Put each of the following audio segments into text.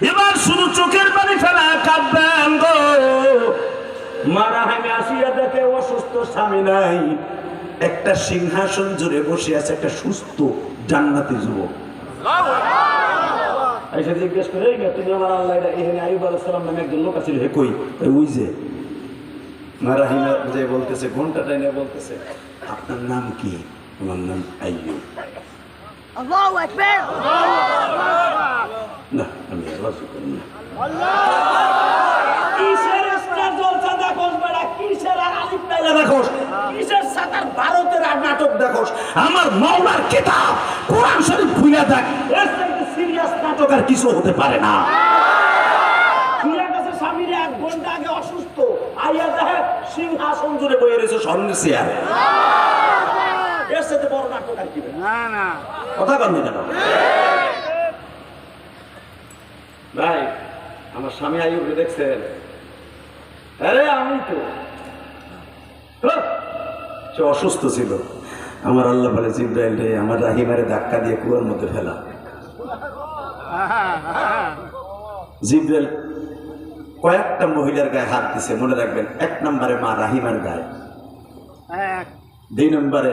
এবার শুধু চোখের পানি ফেলা কাঁদবেন গো। মারা হামে আসিয়া দেখে অসুস্থ স্বামী নাই। একটা সিংহাসন জুড়ে বসে আছে একটা সুস্থ জান্নাতি যুবক। এসে জিজ্ঞেস করে তুমি আমার আল্লাহ এখানে আইব আলাইসালাম নামে একজন লোক আছে হে কই? "এই ওই যে। মারাহিনা যে বলতেছে ঘণ্টা টাইনে বলতেছে আপনার নাম কি? আমার নাম আইয়ুব। না আমি আল্লাহ! করি না কিসের স্টার জলসা দেখোস বেড়া কিসের আর আলিফ লাইলা দেখোস কিসের সাতার ভারতের আর নাটক দেখোস আমার মাওলার কিতাব কোরআন শরীফ খুলে দেখ এর চাইতে সিরিয়াস নাটক আর কিছু হতে পারে না। স্বামীর এক ঘণ্টা আগে অসুস্থ। আইয়া দেখে সিংহাসন জুড়ে বয়ে রয়েছে স্বর্ণের চেয়ারে। এর সাথে বড় নাটক আর কি? না না। কথা কন কেন? ভাই আমার স্বামী আয়ুবকে দেখছেন? আরে আমি তো। সে অসুস্থ ছিল। আমার আল্লাহ বলে জিব্রাইল রে আমার রাহিমারে ধাক্কা দিয়ে কুয়ার মধ্যে ফেলা। জিব্রাইল কয়েকটা মহিলার গায়ে হাত দিছে মনে রাখবেন এক নম্বরে মা রাহিমার গায়ে। দুই নম্বরে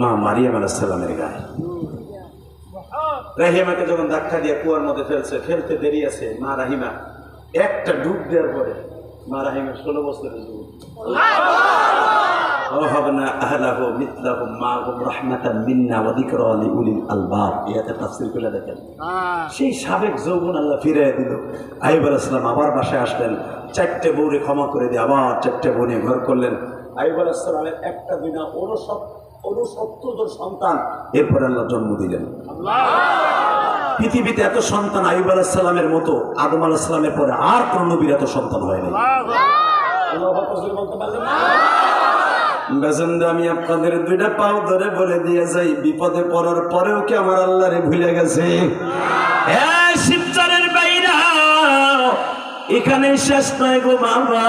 মা মারিয়াম আলাহিসাল্লামের গায়ে। রাহিমাকে যখন ধাক্কা দিয়ে কুয়ার মধ্যে ফেলছে ফেলতে দেরি আছে মা রাহিমা একটা ডুব দেওয়ার পরে মা রাহিমা ষোলো বছরের যুবক ووهبنا أهله مثلهم معهم رحمة منا وذكرى لأولي الألباب ইয়াতে তাফসীর করে দেখেন সেই সাবেক যৌবন আল্লাহ ফিরে দিল আইব আলাইসালাম আবার বাসায় আসলেন চারটে বউরে ক্ষমা করে দিয়ে আবার চারটে বউ নিয়ে ঘর করলেন আইব আলাইসালামের একটা দিনা অনুসব অনুসত্তর জন সন্তান এরপর আল্লাহ জন্ম দিলেন। পৃথিবীতে এত সন্তান আইব আলাইসালামের মতো আদম আলাইসালামের পরে আর কোন নবীর এত সন্তান হয়নি আল্লাহু আমি আপনাদের দুইটা পাও ধরে বলে দিয়ে যাই বিপদে পড়ার পরেও কি আমার আল্লাহরে ভুলে গেছে? শিবচরের বাইরা এখানে শেষ নয় গো বাবা।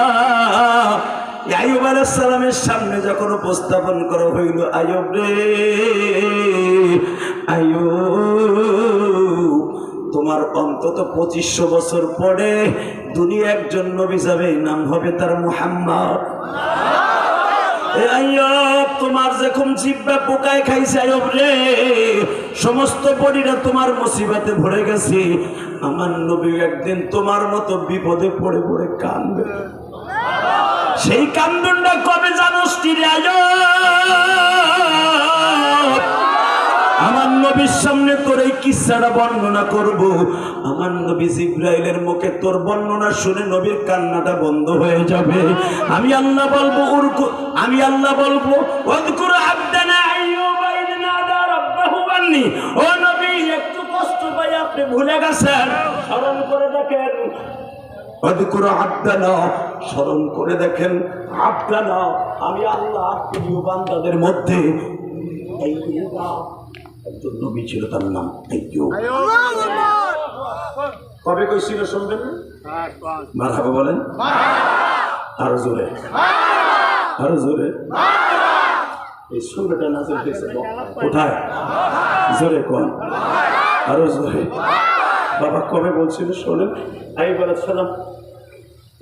আয়ুব সালামের সামনে যখন উপস্থাপন করা হইল আয়ুব রে আয়ুব তোমার অন্তত পঁচিশশো বছর পরে দুনিয়া একজন নবী যাবে, নাম হবে তার মুহাম্মদ। তোমার যখন জিব্বা পোকায় খাইছে, আইয়ব রে, সমস্ত বডিটা তোমার মুসিবতে ভরে গেছে। আমার নবী একদিন তোমার মতো বিপদে পড়ে পড়ে কান্দবে সেই কান্দনটা কবে জানোস আমার নবীর সামনে তোর এই কিস্সাটা বর্ণনা করব। আমার নবী জিব্রাইলের মুখে তোর বর্ণনা শুনে নবীর কান্নাটা বন্ধ হয়ে যাবে। আমি আল্লাহ বলব, উরকু, আমি আল্লাহ বলব রাব্বাহু আন্নি। ও নবী, একটু কষ্ট পাই, আপনি ভুলে গেছেন। স্মরণ করে দেখেন স্মরণ করে দেখেন, আবদানা, আমি আল্লাহ, প্রিয় বান্দাদের মধ্যে একজন নবী ছিল তার নাম কবে কইছিল শুনবেন মারহাবা বলেন। আরও জোরে। আরও জোরে। এই সুন্দরটা কোথায়? জোরে কোন? আরও জোরে। বাবা কবে বলছিল শোনেন? আমি বলেছিলাম,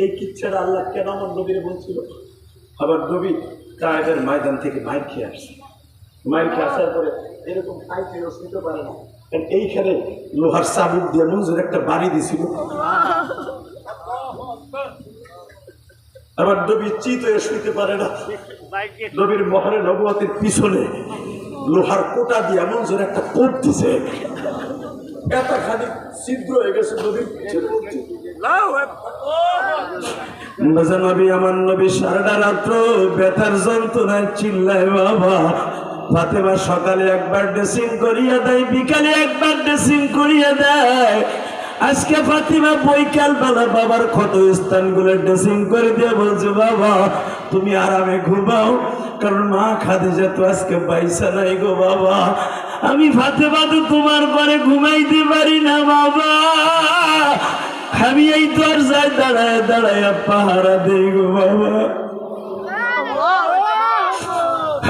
এই কিচ্ছাটা আল্লাহ কেন আমার নবীরে বলছিল? আবার নবী কায়েবের ময়দান থেকে মাইর খেয়ে আসছে। মাইর খেয়ে আসার পরে এরকম খাইতে শুনতে পারে না। কারণ এইখানে লোহার চাবুক দিয়ে মঞ্জুর একটা বাড়ি দিছিল। আবার নবী চিত হয়ে শুইতে পারে না। নবীর মহারে নবুয়াতের পিছনে লোহার কোটা দিয়ে মঞ্জুর একটা কোট দিছে। এত খালি ছিদ্র হয়ে গেছে ফাতেমা সকালে একবার ড্রেসিং করিয়া দেয়, বিকালে একবার ড্রেসিং করিয়া দেয়। আজকে ফাতিমা বৈকাল বেলা বাবার ক্ষত স্থানগুলো ড্রেসিং করে দিয়ে বলছে, বাবা, তুমি আরামে ঘুমাও, কারণ মা খাদিজা তো আজকে বাইসা নাই গো, বাবা। আমি ফাতে ফাতে তোমার পরে ঘুমাইতে পারি না, বাবা। আমি এই দরজায় দাঁড়ায় দাঁড়ায় পাহারা দেই গো, বাবা।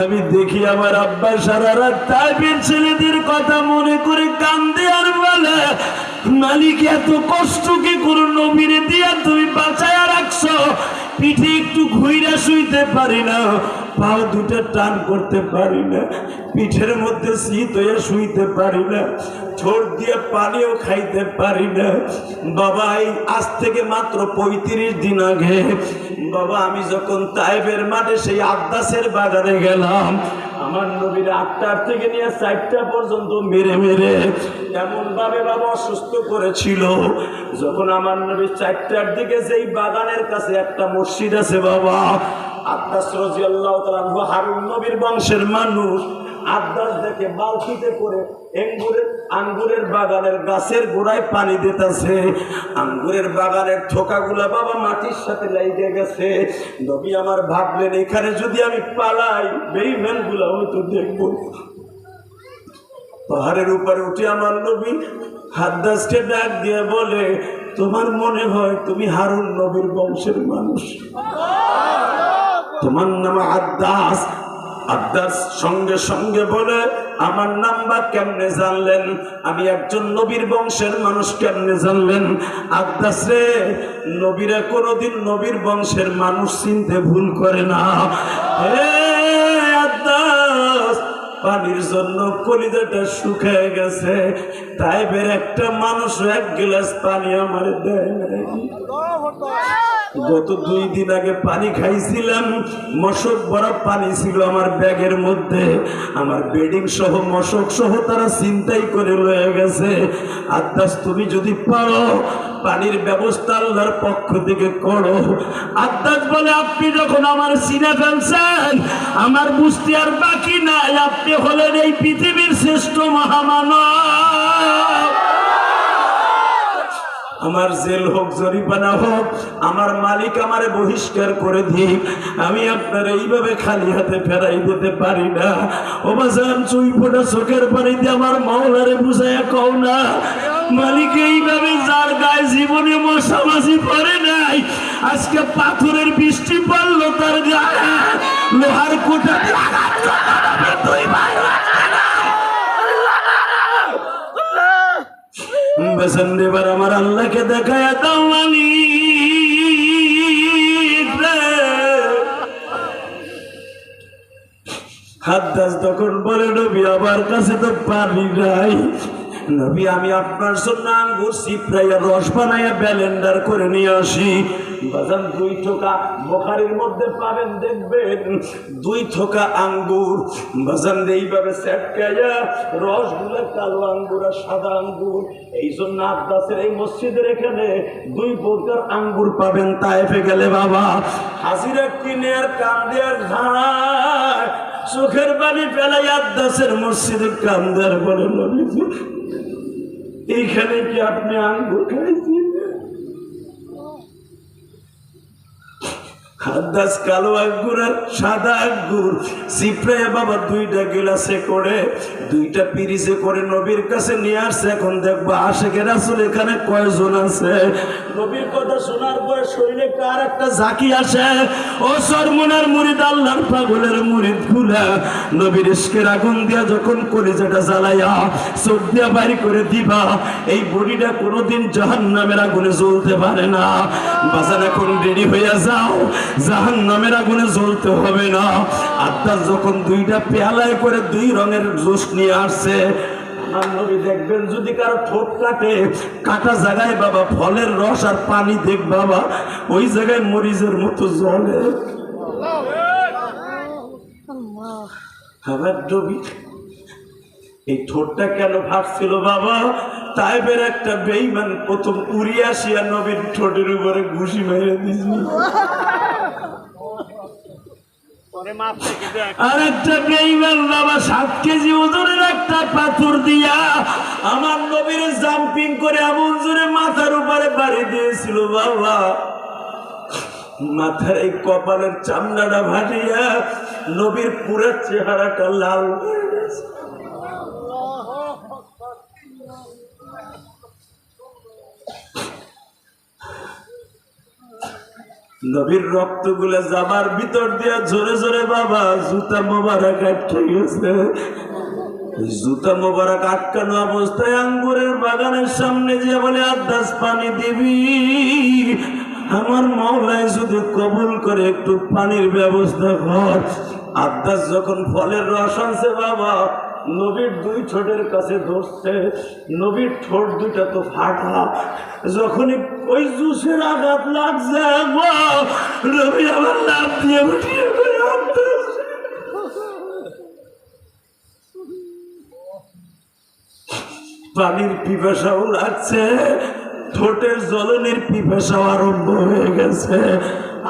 আমি দেখি আমার আব্বা সারা রাত তাই ছেলেদের কথা মনে করে কান্দে আর বলে মালিক, এত কষ্ট কি করো নবীরে দিয়া তুমি বাঁচায়া রাখছো? পিঠে একটু ঘুইরা শুইতে পারি না, পাও দুটো টান করতে পারি না, পিঠের মধ্যে শীত হয়ে শুইতে পারি না ঠোঁট দিয়ে পানিও খাইতে পারি না। বাবা, এই আজ থেকে মাত্র পঁয়ত্রিশ দিন আগে, বাবা, আমি যখন তাইবের মাঠে সেই আব্বাসের বাগানে গেলাম আমার নবীর আটটার থেকে নিয়ে চারটা পর্যন্ত মেরে মেরে এমন ভাবে বাবা অসুস্থ করেছিল। যখন আমার নবীর চারটার দিকে সেই বাগানের কাছে একটা মসজিদ আছে বাবা, আব্বাস রাজিয়াল্লাহু তাআলা হারুন নবীর বংশের মানুষ আব্বাস দেখে বালতিতে করে এঙ্গুরের, আঙ্গুরের বাগানের গাছের গোড়ায় পানি দিতেছে। আঙ্গুরের বাগানের থোকাগুলা বাবা মাটির সাথে লাইগে গেছে। নবী আমার ভাবলেন, এখানে যদি আমি পালাই বেইমানগুলা হয়তো দেখব পাহাড়ের উপরে উঠে আমার নবী হাদ্দাসকে ডাক দিয়ে বলে, তোমার মনে হয় তুমি হারুন নবীর বংশের মানুষ? তোমার নাম আদাস আদাস সঙ্গে সঙ্গে বলে, আমার নাম বা কেমনে জানলেন? আমি একজন নবীর বংশের মানুষ কেমনে জানলেন? আদাস রে, নবীরা কোনোদিন নবীর বংশের মানুষ চিনতে ভুল করে না। পানির জন্য কলিজাটা শুকায় গেছে। তাই বের একটা মানুষ এক গ্লাস পানি আমার দেয় গত দুই দিন আগে পানি খাইছিলাম, মশক বড় পানি ছিল আমার ব্যাগের মধ্যে। আমার বেডিং সহ মশক সহ তারা চিন্তাই করে রয়ে গেছে। আদাস, তুমি যদি পারো, পানির ব্যবস্থা আল্লাহর পক্ষ থেকে করো। আদাস বলে, আপনি যখন আমার সিনে ফেলছেন, আমার বুঝতে আর বাকি নাই। আপনি হলেন এই পৃথিবীর শ্রেষ্ঠ মহামানব। আমার জেল হোক, জরিমানা হোক, আমার মালিক আমারে বহিষ্কার করে দিক। আমি আপনার এইভাবে খালি হাতে ফেরাই দিতে পারি না। ও বাজান চুই ফোটা চোখের পানি দিয়ে আমার মাওলারে বুঝাইয়া কও না, মালিক এইভাবে যার গায়ে জীবনে মশামাছি পড়ে নাই, আজকে পাথরের বৃষ্টি পড়ল তার গায়ে, লোহার কোটা দুই ভাই বেসন দেবার আমার আল্লাহকে দেখায় দাও রে। হাদ্দাস তখন বলে, নবী, আমার কাছে তো পানি নাই নবী, আমি আপনার জন্য আঙ্গুর সিপ্রাইয়া রস বানাইয়া ব্যালেন্ডার করে নিয়ে আসি। বাজান, দুই ঠোকা বোখারির মধ্যে পাবেন, দেখবেন, দুই থোকা আঙ্গুর। বাজান, এইভাবে সেটকাইয়া রসগুলো কালো আঙ্গুর আর সাদা আঙ্গুর। এই জন্য আব্বাসের এই মসজিদের এখানে দুই প্রকার আঙ্গুর পাবেন তাইফে গেলে বাবা। হাজিরা কিনে আর কান্দে আর ঘায়। চোখের পানি ফেলাই আব্বাসের মসজিদের কান্দার বলে, নবীজি এইখানে কি আপনি আঙ্গুর খাইছেন হাদ্দাস কালো আঙ্গুর আর সাদা আঙ্গুর। সিপ্রে বাবা দুইটা গিলাসে করে, দুইটা পিরিসে করে নবীর কাছে নিয়ে আসছে। এখন দেখব আশেখের আসলে এখানে কয়জন আছে? নবীর কথা শোনার পরে শরীরে কার একটা ঝাঁকি আসে? ও সরমনার মুরিদ, আল্লাহর পাগলের মুরিদগুলা নবীর ইস্কের আগুন দিয়া যখন কলিজাটা জ্বালাইয়া চোখ দিয়া বাড়ি করে দিবা, এই বডিটা কোনোদিন জাহান নামের আগুনে জ্বলতে পারে না। বাজার এখন রেডি হইয়া যাও। জাহান নামের আগুনে জ্বলতে হবে না। আত্মার যখন দুইটা পেয়ালায় করে দুই রঙের জুস নিয়ে আসছে, আমার নবী দেখবেন যদি কারও ঠোঁট কাটে, কাটা জায়গায় বাবা ফলের রস আর পানি দেখ বাবা, ওই জায়গায় মরিচের মতো জলে এই ঠোঁটটা কেন ফাটছিল বাবা? তাইবের একটা বেইমান প্রথম উড়িয়ে আসিয়া নবীর ঠোঁটের উপরে ঘুষি মেরে দিয়েছিল। আমার জাম্পিং করে এমন জোরে মাথার উপরে বাড়ি দিয়েছিল বাবা এই কপালের চামড়াটা ভাটিয়া নবীর পুরা চেহারাটা লাল হয়ে গেছে। নবীর রক্তগুলো জামার ভিতর দিয়া জোরে জোরে বাবা, জুতা মোবারক আটকে গেছে। জুতা মোবারক আটকানো অবস্থায় আঙ্গুরের বাগানের সামনে যে বলে আদাস পানি দিবি? আমার মাওলায় যদি কবুল করে একটু পানির ব্যবস্থা কর। আদাস যখন ফলের রস আনছে বাবা নবীর দুই ঠোঁটের কাছে ধরছে, নবীর ঠোঁট দুটা তো ফাটা। যখনই ওই জুসের আঘাত লাগছে রবি আমার লাভ দিয়ে উঠিয়ে পানির পিপাসাও লাগছে, ঠোঁটের জ্বলনের পিপাসাও আরম্ভ হয়ে গেছে।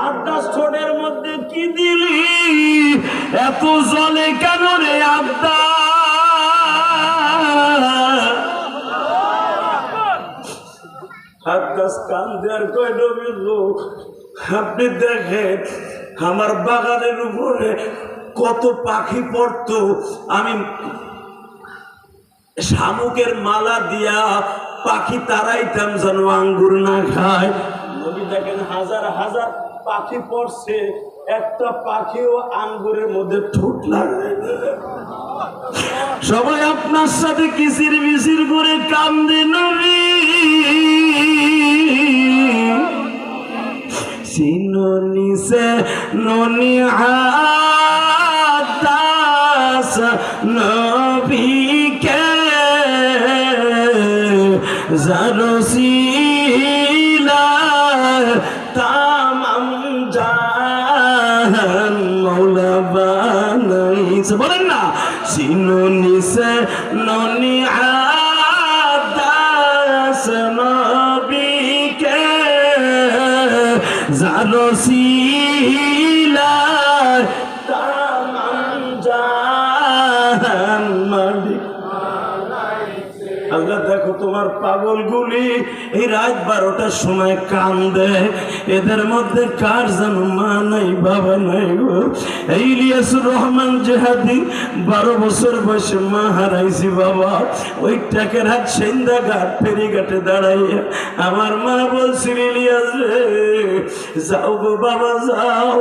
আড্ডা ঠোঁটের মধ্যে কি দিলি? এত জলে কেন রে আড্ডা? আব্বাস আপনি দেখেন, আমার বাগানের উপরে কত পাখি পড়তো। আমি শামুকের মালা দিয়া পাখি তারাইতাম যেন আঙ্গুর না খায়। দেখেন, হাজার হাজার পাখি পড়ছে, একটা পাখিও আঙ্গুরের মধ্যে ঠোঁট লাগে সবাই আপনার সাথে কিসির মিসির করে কান্দে, নবী। সিননি সে ননি আদাস নবীকে জারসিলা তামাম জাহান মৌলা বানাইছে। বলেন না সিননি সে পাগলগুলি এই রাত বারোটার সময় কান্দে। এদের মধ্যে কার যেন মা নাই, বাবা নাই গো? এই ইলিয়াসুর রহমান জেহাদি, বারো বছর বয়সে মা হারাইছি বাবা। ওই টাকের হাত সেন্দা ঘাট, ফেরিঘাটে দাঁড়াইয়া আমার মা বলছিল, ইলিয়াস রে, যাও গো বাবা, যাও।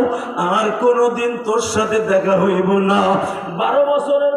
আর কোনোদিন তোর সাথে দেখা হইব না। বারো বছরের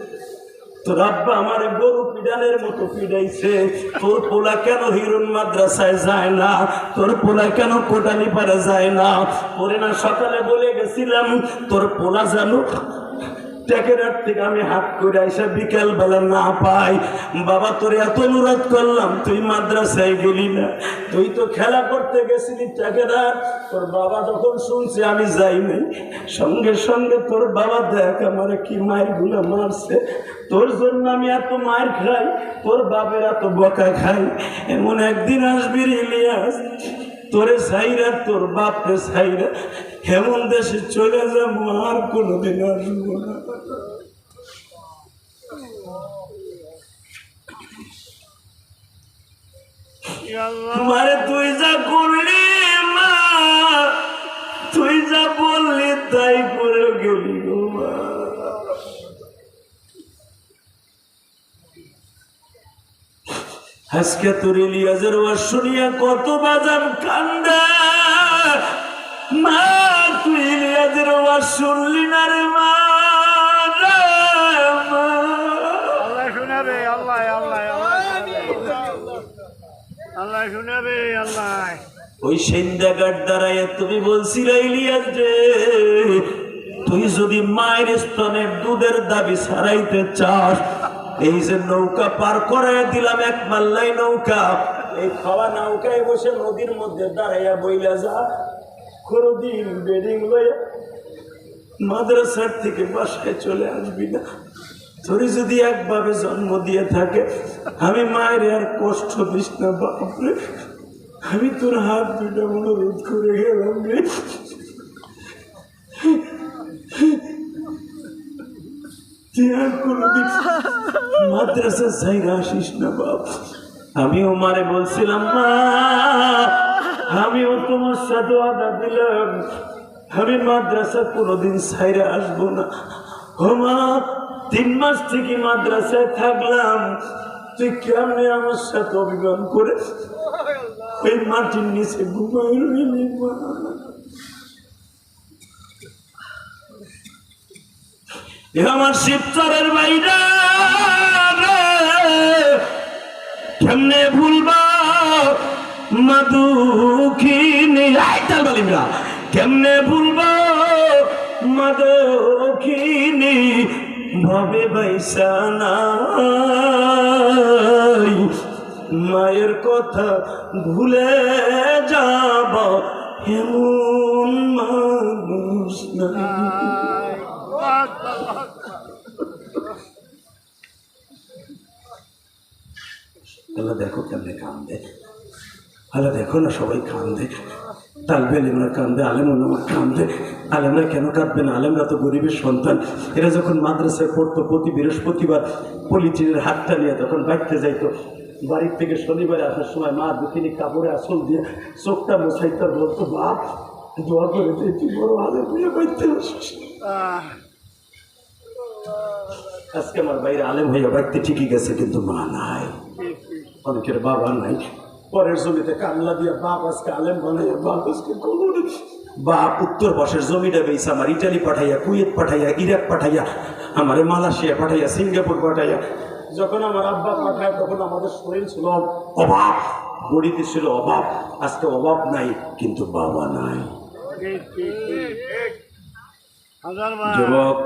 তোর আব্বা আমার গরু পিডানের মতো পিডাইছে। তোর পোলা কেন হিরুন মাদ্রাসায় যায় না? তোর পোলা কেন কোটালি পারে যায় না? পরে না সকালে বলে গেছিলাম, তোর পোলা জানো টেকেরার থেকে আমি হাত করে আইসা বিকেল বেলা না পাই। বাবা, তোর এত অনুরোধ করলাম, তুই মাদ্রাসায় গেলি না। তুই তো খেলা করতে গেছিলি টেকেরার তোর বাবা যখন শুনছে আমি যাই নাই, সঙ্গে সঙ্গে তোর বাবা দেখ আমার কি মায়েরগুলো মারছে। তোর জন্য আমি এত মায়ের খাই, তোর বাপের এত বকা খাই। এমন একদিন আসবি রে ইলিয়াস, তোরে সাইরা তোর বাপরে সাইরা হেমন দেশে চলে যাব, আর কোনোদিন আসব না। মারে, তুই যা করলি মা, তুই যা বললি তাই করে গেলি আজকে তোর ইলিয়াজের ওয়াজ শুনিয়া কত বাজান কান্দা। মা তুই ওয়াজ শুনলি না রে মা আল্লাহ শুনাবে আল্লাহ আল্লাহ আল্লাহ। আল্লাহ শুনাবে আল্লাহ। ওই সেন্দাগার দাঁড়াইয়া তুমি বলছিলে ইলিয়াস রে তুই যদি মায়ের স্তনের দুধের দাবি ছাড়াইতে চাস এই যে নৌকা পার করাইয়া দিলাম এক মাল্লাই নৌকা এই খাওয়া নৌকায় বসে নদীর মধ্যে দাঁড়াইয়া বইলা যা। কোনদিন বেডিং লইয়া মাদ্রাসার থেকে বাসায় চলে আসবি না। তোর যদি একভাবে জন্ম দিয়ে থাকে, আমি মায়ের আর কষ্ট দিস না, বাপরে। আমি তোর হাত দুটা অনুরোধ করে গেলাম রে। মাদ্রাসা সাইরা আসিস না, বাপ। আমিও মারে বলছিলাম, মা আমিও তোমার সাথে আদা দিলাম। আমি মাদ্রাসা কোনোদিন সাইরে আসব না। ও মা, তিন মাস থেকে মাদ্রাসায় থাকলাম। তুই কেমনে আমার সাথে অভিমান করে ওই মাটির নিচে ঘুমাই আমার শিবচরের বাইরা কেমনে ভুলবা? মাদুখিনী। আইতাল বালিমরা কেমনে ভুলবা মাদুখিনী? ভবে বাইসানা মায়ের কথা ভুলে যাব, এমন মানুষ আল্লাহ দেখো কেমনে কান্দে। আল্লাহ দেখো না, সবাই কান্দে। তালবে আলেমরা কান্দে আলেম ওলামা কান্দে। আলেমরা কেন কাঁদবে না? আলেমরা তো গরিবের সন্তান। এরা যখন মাদ্রাসায় পড়তো প্রতি বৃহস্পতিবার, পলিথিনের হাতটা নিয়ে তখন বাইতে যাইতো। বাড়ির থেকে শনিবারে আসার সময় মা দুখিনি কাপড়ে আসল দিয়ে চোখটা মোছাইতে, বলতো বাপ দোয়া করে দিয়ে বড় আলেম হয়ে বাইতে আজকে আমার বাইরে আলেম হইয়া বাইতে ঠিকই গেছে, কিন্তু মা নাই। অনেকের বাবা নাই। পরের জমিতে কামলা দিয়ে বাপ আজকে আলেম বানাইয়া বাপ আজকে বাপ উত্তর বসের জমিটা বেইছে আমার ইটালি পাঠাইয়া কুয়েত পাঠাইয়া ইরাক পাঠাইয়া আমার মালয়েশিয়া পাঠাইয়া সিঙ্গাপুর পাঠাইয়া। যখন আমার আব্বা পাঠায় তখন আমাদের শরীর ছিল অভাব বড়িতে ছিল অভাব আজকে অভাব নাই কিন্তু বাবা নাই। যুবক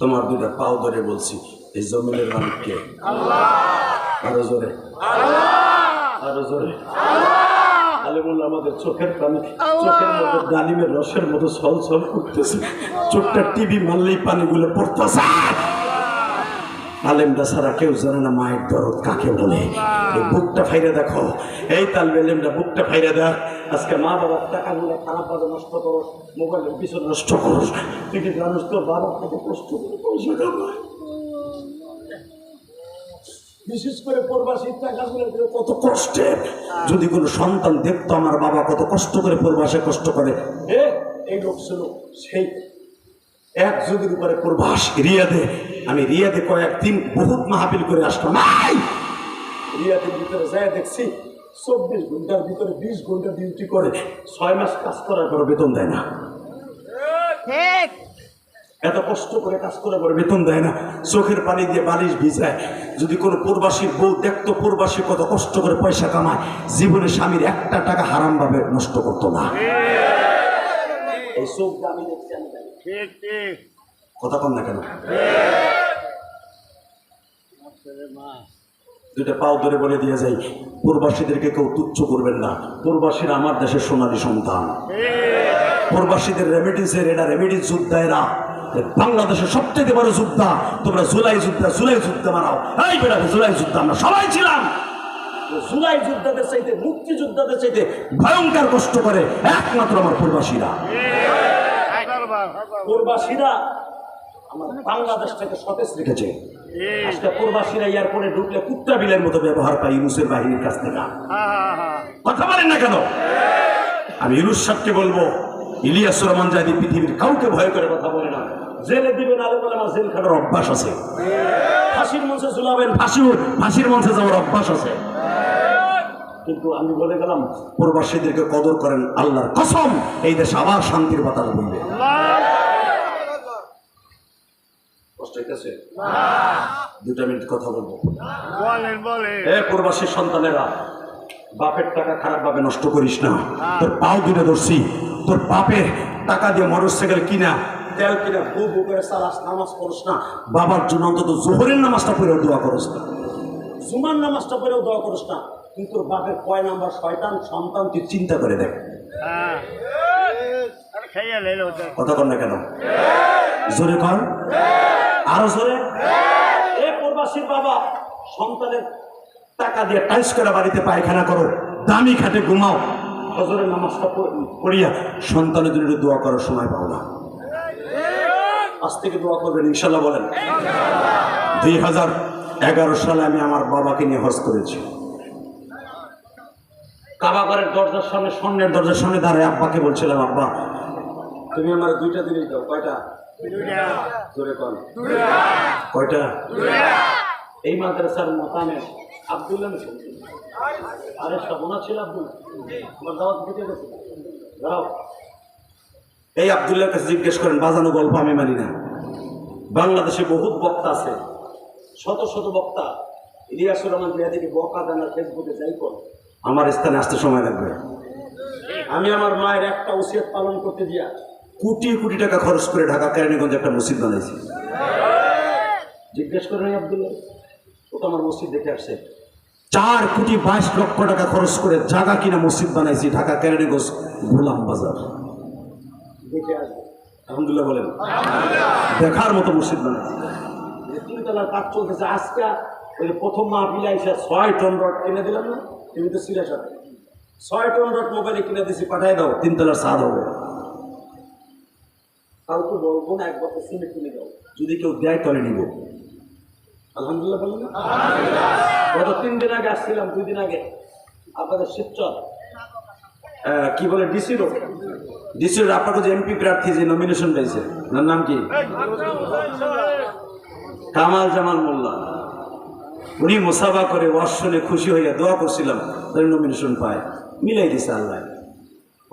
তোমার দুটা পাও ধরে বলছি এই জমিনের মালিককে আরও জোরে। আরও জোরে। আলেমুল আমাদের চোখের পানি চোখের মতো ডালিমের রসের মতো ছল ছল করতেছে। চোখটা টিভি মারলেই পানিগুলো পড়তেছে। আলেমটা ছাড়া কেউ জানে না মায়ের দরদ কাকে বলে। এই বুকটা ফাইরে দেখো। এই তাল বেলেমটা বুকটা ফাইরে দেখ আজকে মা বাবার টাকাগুলো খারাপ ভাবে নষ্ট করো মোবাইলের পিছনে নষ্ট করো। তুই কি জানিস তোর বাবার থেকে কষ্ট করে পয়সা বিশেষ করে প্রবাসী টাকাগুলো কত কষ্টের যদি কোনো সন্তান দেখতো আমার বাবা কত কষ্ট করে প্রবাসে কষ্ট করে এই লোক ছিল সেই। এক যুগের উপরে প্রবাস রিয়াদে। আমি রিয়াদে কয়েকদিন বহুত মাহফিল করে আসলাম। নাই রিয়াদের ভিতরে যায় দেখছি, চব্বিশ ঘণ্টার ভিতরে বিশ ঘণ্টা ডিউটি করে। ছয় মাস কাজ করার পর বেতন দেয় না। এত কষ্ট করে কাজ করে পর বেতন দেয় না। চোখের পানি দিয়ে বালিশ ভিজায়। যদি কোনো প্রবাসীর বউ দেখতো প্রবাসী কত কষ্ট করে পয়সা কামায় জীবনে স্বামীর একটা টাকা হারামভাবে নষ্ট করতো না। এই চোখ আমি দেখছি আমি জানি। ঠিক ঠিক। কথা কম না কেন? মা দুইটা পাও ধরে বলে দিয়ে যাই প্রবাসীদেরকে কেউ তুচ্ছ করবেন না। প্রবাসীরা আমার দেশের সোনালী সন্তান। প্রবাসীদের রেমিডিসের এরা রেমিডিস এ বাংলাদেশের সবচেয়ে বড় যোদ্ধা, তোমরা জুলাই যোদ্ধা, জুলাই যুদ্ধ মারাও এই বেটা জুলাই যুদ্ধ, আমরা সবাই ছিলাম। জুলাই যোদ্ধাদের চাইতে, মুক্তিযোদ্ধাদের চাইতে ভয়ঙ্কর কষ্ট করে একমাত্র আমার প্রবাসীরা। প্রবাসীরা থেকে আমি ইউনুস সাহকে বলব, ইলিয়াস রহমান জাদি পৃথিবীর কাউকে ভয় করে কথা বলে না। জেলে দিবেন আলে বলে আমার জেল খাটার অভ্যাস আছে। ফাঁসির মঞ্চে ঝুলাবেন ফাঁসি ফাঁসির মঞ্চে যাওয়ার অভ্যাস আছে। কিন্তু আমি বলে গেলাম প্রবাসীদেরকে কদর করেন আল্লাহর কসম এই দেশে আবার শান্তির বাতাস কষ্ট হইতেছে? দুটা মিনিট কথা বলব। এ প্রবাসী সন্তানেরা বাপের টাকা খারাপ ভাবে নষ্ট করিস না। তোর পাও দূরে ধরছি। তোর বাপের টাকা দিয়ে মোটর সাইকেল কিনা তেল কিনা বু বু করে সালাস, নামাজ পড়স না, বাবার জন্য অন্তত জোহরের নামাজটা পড়েও দোয়া করস না। জুমার নামাজটা পড়েও দোয়া করস না, কিন্তু বাপের কয় নাম্বার শয়তান, সন্তান, তুই চিন্তা করে দেখ। কথা কর না কেন? জোরে কর আরও জোরে। এ প্রবাসীর বাবা, সন্তানের টাকা দিয়ে টাইস করে বাড়িতে পায়খানা করো, দামি খাটে ঘুমাও। হজরের নামাজটা পড়িয়া সন্তানের জন্য দোয়া করার সময় পাও না। আজ থেকে দোয়া করবেন ইনশাল্লাহ বলেন। দুই হাজার এগারো সালে আমি আমার বাবাকে নিয়ে হজ করেছি। কাবাগরের দরজার সামনে স্বর্ণের দরজার সামনে দাঁড়ায় আব্বাকে বলছিলাম আব্বা তুমি আমার দুইটা দিনই দাও কয়টা? কয়টা? এই মাদ্রাসার মোতামে আব্দুল্লাহ। আরে সবনা ছিল আব্দুল আমার দাওয়াত দিতে গেছে। দাও এই আব্দুল্লাহর কাছে জিজ্ঞেস করেন, বাজানো গল্প আমি মানি না। বাংলাদেশে বহুত বক্তা আছে। শত শত বক্তা। ইলিয়াসুর রহমান থেকে বকা দেন ফেসবুকে যাই কর। আমার স্থানে আসতে সময় লাগবে। আমি আমার মায়ের একটা উচিত পালন করতে দিয়া কোটি কোটি টাকা খরচ করে ঢাকা কেরানীগঞ্জ একটা মসজিদ বানাইছি। জিজ্ঞেস করেন আব্দুল্লাহ, ও তো আমার মসজিদ দেখে আসছে। চার কোটি বাইশ লক্ষ টাকা খরচ করে জায়গা কিনা মসজিদ বানাইছি, ঢাকা কেরানীগঞ্জ গোলাম বাজার। দেখে আসবে। আলহামদুলিল্লাহ বলেন। দেখার মতো মসজিদ এই তিনতলার কাজ চলতেছে। আজকে ওই প্রথম মাহফিল আইসা ছয় টন রড কিনে দিলাম না তুমি তো সিরিয়াস হবে ছয় টন রড মোবাইলে কিনে দিছি পাঠাই দাও তিনতলার ছাদ হবে। কাউকে বলব না এক বছর সিমেন্ট কিনে দাও। যদি কেউ দেয় তাহলে নিব। আলহামদুলিল্লাহ বলেন না? গত তিন দিন আগে আসছিলাম দুই দিন আগে। আপনাদের শিবচর। কি বলে ডিসির ডিসির আপনার যে এমপি প্রার্থী যে নমিনেশন পেয়েছে, ওনার নাম কি? কামাল জামাল মোল্লা। উনি মোসাফা করে অর্শনে খুশি হইয়া দোয়া করছিলাম, তার নমিনেশন পায়। মিলাই দিছে আল্লাহ।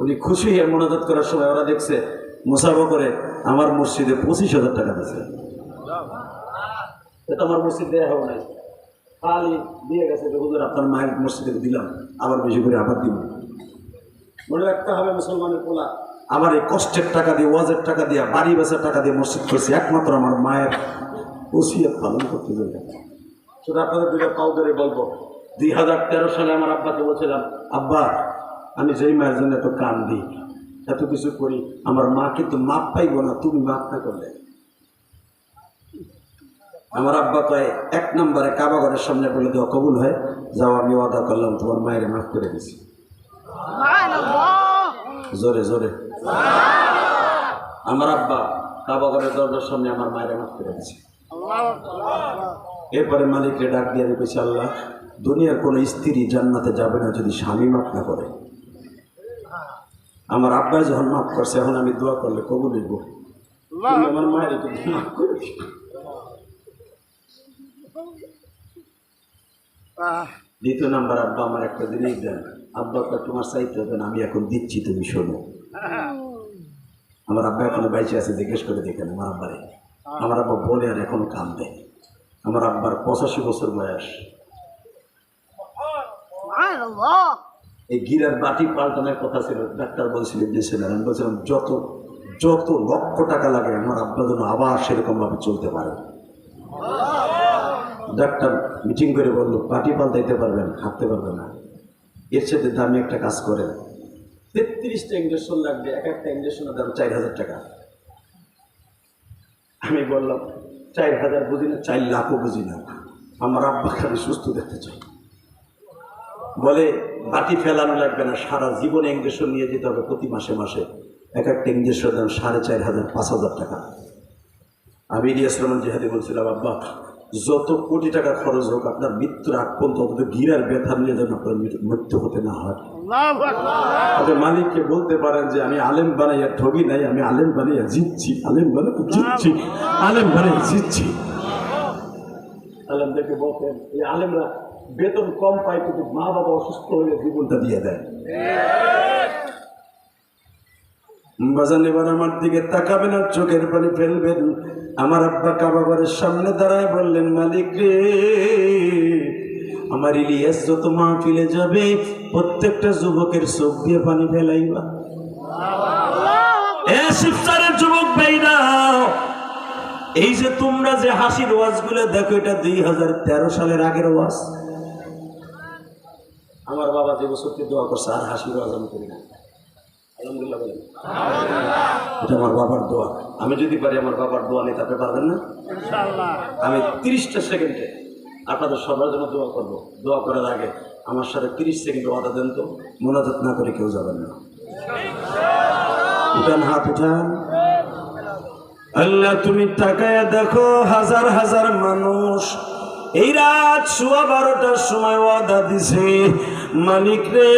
উনি খুশি হয়ে মনোজাত করার সময় ওরা দেখছে, মুসাফা করে আমার মসজিদে পঁচিশ হাজার টাকা এটা আমার মসজিদ দেওয়া হবে না খালি দিয়ে গেছে আপনার মায়ের মসজিদে দিলাম, আবার বেশি করে আবার দিব। মনে রাখতে হবে মুসলমানের পোলা, আমার এই কষ্টের টাকা দিয়ে, ওয়াজের টাকা দিয়ে, বাড়ি বেচার টাকা দিয়ে মসজিদ করছি, একমাত্র আমার মায়ের ওসিয়ত পালন করতে যাবে শুধু আপনাদের দুটো পাও ধরে বলব, দুই হাজার তেরো সালে আমার আব্বাকে বলছিলাম, আব্বা, আমি যেই মায়ের জন্য এত কান দিই, এত কিছু করি, আমার মা কিন্তু মাপ পাইব না, তুমি মাপ না করলে আমার আব্বা কয়, এক নম্বরে কাবাগরের সামনে বলে দেওয়া কবুল হয় যাও, আমি ওয়াদা করলাম, তোমার মায়ের মাফ করে দিছি. জোরে জোরে। আমার আব্বা কাবাগরের দরজার সামনে আমার মায়ের মাফ করে দিছে এরপরে মালিককে ডাক দিয়ে রেখেছে আল্লাহ দুনিয়ার কোনো স্ত্রী জান্নাতে যাবে না যদি স্বামী মাফ না করে। আমার আব্বা যখন মাফ করছে এখন আমি দোয়া করলে কবুল হইব। তুমি আমার মায়ের মাফ করে দ্বিতীয় নাম্বার আব্বা আমার একটা জিনিস দেন। আব্বা তোমার চাইতে হবে না আমি এখন দিচ্ছি তুমি শোনো। আমার আব্বা এখনও বাইচে আছে জিজ্ঞেস করে দেখেন আমার আব্বারে। আমার আব্বা বলে আর এখনও কাম দেয় আমার আব্বার পঁচাশি বছর বয়স। এই গিরার বাটি পাল্টানোর কথা ছিল ডাক্তার বলছিল দিয়েছিলেন আমি বলছিলাম যত যত লক্ষ টাকা লাগে আমার আব্বা যেন আবার সেরকমভাবে চলতে পারে। ডাক্তার মিটিং করে বলল পাটি পাল্টাইতে পারবেন হাঁটতে পারবেন না। এর সাথে দামি একটা কাজ করেন। তেত্রিশটা ইঞ্জেকশন লাগবে, এক একটা ইঞ্জেকশনের দাম চার হাজার টাকা। আমি বললাম, চার হাজার বুঝি না, চার লাখও বুঝি না। আমার আব্বাকে আমি সুস্থ দেখতে চাই বলে, বাটি ফেলানো লাগবে না, সারা জীবনে ইঞ্জেকশন নিয়ে যেতে হবে প্রতি মাসে মাসে। এক একটা ইঞ্জেকশন দাম সাড়ে চার হাজার, পাঁচ হাজার টাকা। আমি ইলিয়াস রহমান জিহাদি বলছিলাম, আব্বা যত কোটি টাকা খরচ হোক আপনার মৃত্যুর আগ পর্যন্ত অন্তত গিরার ব্যথা নিয়ে যেন আপনার মৃত্যু- হতে না হয়। মালিককে বলতে পারেন যে আমি আলেম বানাইয়া ঠবি নাই আমি আলেম বানাইয়া জিতছি আলেম বানাইয়া জিতছি আলেম বানাইয়া জিতছি। আলেমদেরকে বলতেন এই আলেমরা বেতন কম পায় কিন্তু মা বাবা অসুস্থ হয়ে জীবনটা দিয়ে দেয়। বাজান এবার আমার দিকে তাকাবেন আর চোখের পানি ফেলবেন। আমার আব্বা কাবাবারের সামনে দাঁড়ায় বললেন মালিক রে আমার ইলিয়াস যত মাহফিলে যাবে প্রত্যেকটা যুবকের চোখ দিয়ে পানি ফেলাইবা। যুবক ভাইরা এই যে তোমরা যে হাসির ওয়াজগুলো দেখো এটা দুই হাজার তেরো সালের আগের ওয়াজ। আমার বাবা যে বছরকে দোয়া করছে আর হাসির ওয়াজ আমি করি না। আলহামদুলিল্লাহ বলেন। এটা আমার বাবার দোয়া। আমি যদি পারি আমার বাবার দোয়া নিতে আপনি পারবেন না? আমি তিরিশটা সেকেন্ডে আপনাদের সবার জন্য দোয়া করব। দোয়া করার আগে আমার সাথে তিরিশ সেকেন্ড ওয়াদা দেন তো মোনাজাত না করে কেউ যাবেন না। উঠান হাত উঠান। আল্লাহ তুমি তাকায় দেখো হাজার হাজার মানুষ। এই রাত সোয়া বারোটার সময় ওয়াদা দিছে মালিক রে।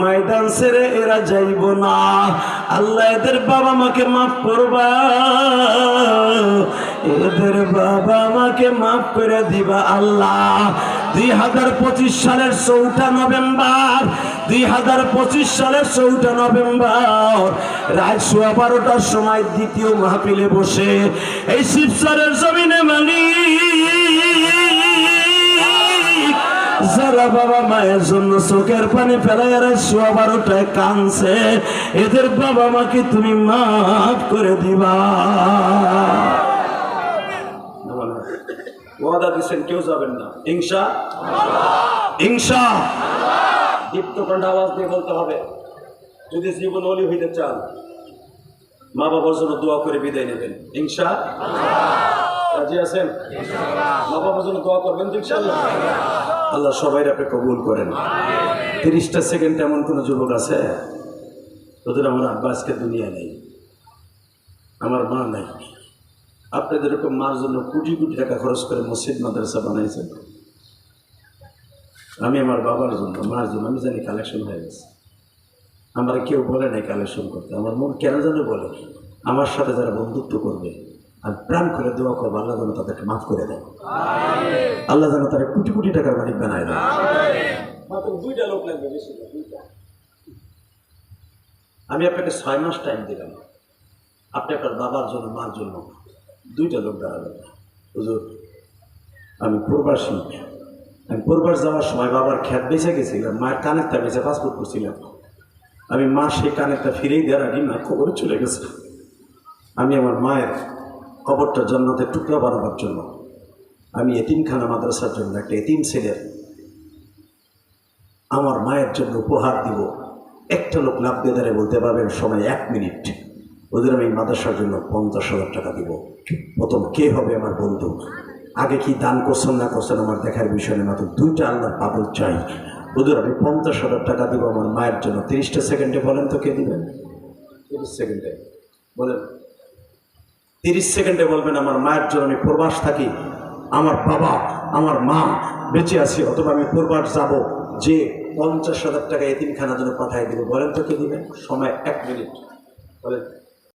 ময়দান ছেড়ে এরা যাইব না। আল্লাহ এদের বাবা মাকে মাফ করবা। এদের বাবা মাকে মাফ করে দিবা আল্লাহ। দুই হাজার পঁচিশ সালের চৌঠা নভেম্বর, দুই হাজার পঁচিশ সালের চৌঠা নভেম্বর, রাত সোয়া বারোটার সময় দ্বিতীয় মাহফিলে বসে এই শিবসারের জমিনে মালিক বাবা মায়ের জন্য চোখের পানি সোয়া বারোটায় কানছে এদের বাবা মাকে তুমি মাফ করে দিবা। ওয়াদা দিচ্ছেন কেউ যাবেন না। হিংসা? হিংসা। দীপ্ত কণ্ঠ আওয়াজ দিয়ে বলতে হবে যদি জীবন অলি হইতে চান মা বাবার জন্য দোয়া করে বিদায় নেবেন। হিংসা? রাজি আছেন? মা জন্য দোয়া করবেন আল্লাহ সবাই আপনি কবুল করেন। তিরিশটা সেকেন্ড এমন কোনো যুবক আছে? ওদের আমার আব্বা আজকে দুনিয়া নেই। আমার মা নাই। আপনাদের এরকম মার জন্য কোটি কোটি টাকা খরচ করে মসজিদ, মাদ্রাসা বানাইছেন, আমি আমার বাবার জন্য, মার জন্য, আমি জানি কালেকশন হয়ে গেছে। আমার কেউ বলে নাই কালেকশন করতে। আমার মন কেন যেন বলে? আমার সাথে যারা বন্ধুত্ব করবে আর প্রাণ করে দোয়া করব আল্লাহ যেন তাদেরকে মাফ করে দেয়। আল্লাহ যেন তারা কোটি কোটি টাকার মালিক বানায় দেয়। দুইটা লোক লাগবে বেশি না, আমি আপনাকে ছয় মাস টাইম দিলাম। আপনি আপনার বাবার জন্য মার জন্য দুইটা লোক দাঁড়াবেন হুজুর আমি প্রবাসী। আমি প্রবাস যাওয়ার সময় বাবার খ্যাত বেঁচে গেছিলাম মায়ের কানেরটা বেঁচে পাসপোর্ট করছিলাম। আমি মা সেই কানেরটা ফিরেই দেওয়ার আগে মা খবরে চলে গেছে আমি আমার মায়ের কবরটা জন্মতে টুকরা বানাবার জন্য। আমি এতিমখানা মাদ্রাসার জন্য একটা এতিম ছেলের আমার মায়ের জন্য উপহার দিব। একটা লোক লাভ দিয়ে বলতে পারবেন, সময় এক মিনিট। ওদের আমি মাদ্রাসার জন্য পঞ্চাশ হাজার টাকা দিব। প্রথম কে হবে আমার বন্ধু? আগে কি দান করছেন না করছেন আমার দেখার বিষয় নেই মাত্র দুইটা আল্লাহর পাগল চাই। ওদের আমি পঞ্চাশ হাজার টাকা দিব, আমার মায়ের জন্য। তিরিশটা সেকেন্ডে বলেন তো কে দিবেন? তিরিশ সেকেন্ডে। বলেন তিরিশ সেকেন্ডে বলবেন, আমার মায়ের জন্য আমি প্রবাস থাকি। আমার বাবা, আমার মা বেঁচে আছি, অথবা আমি প্রবাস যাব। যে পঞ্চাশ হাজার টাকা এতিমখানার জন্য পাঠিয়ে দিব। বলেন তো কে দিবেন? সময় এক মিনিট। বলেন।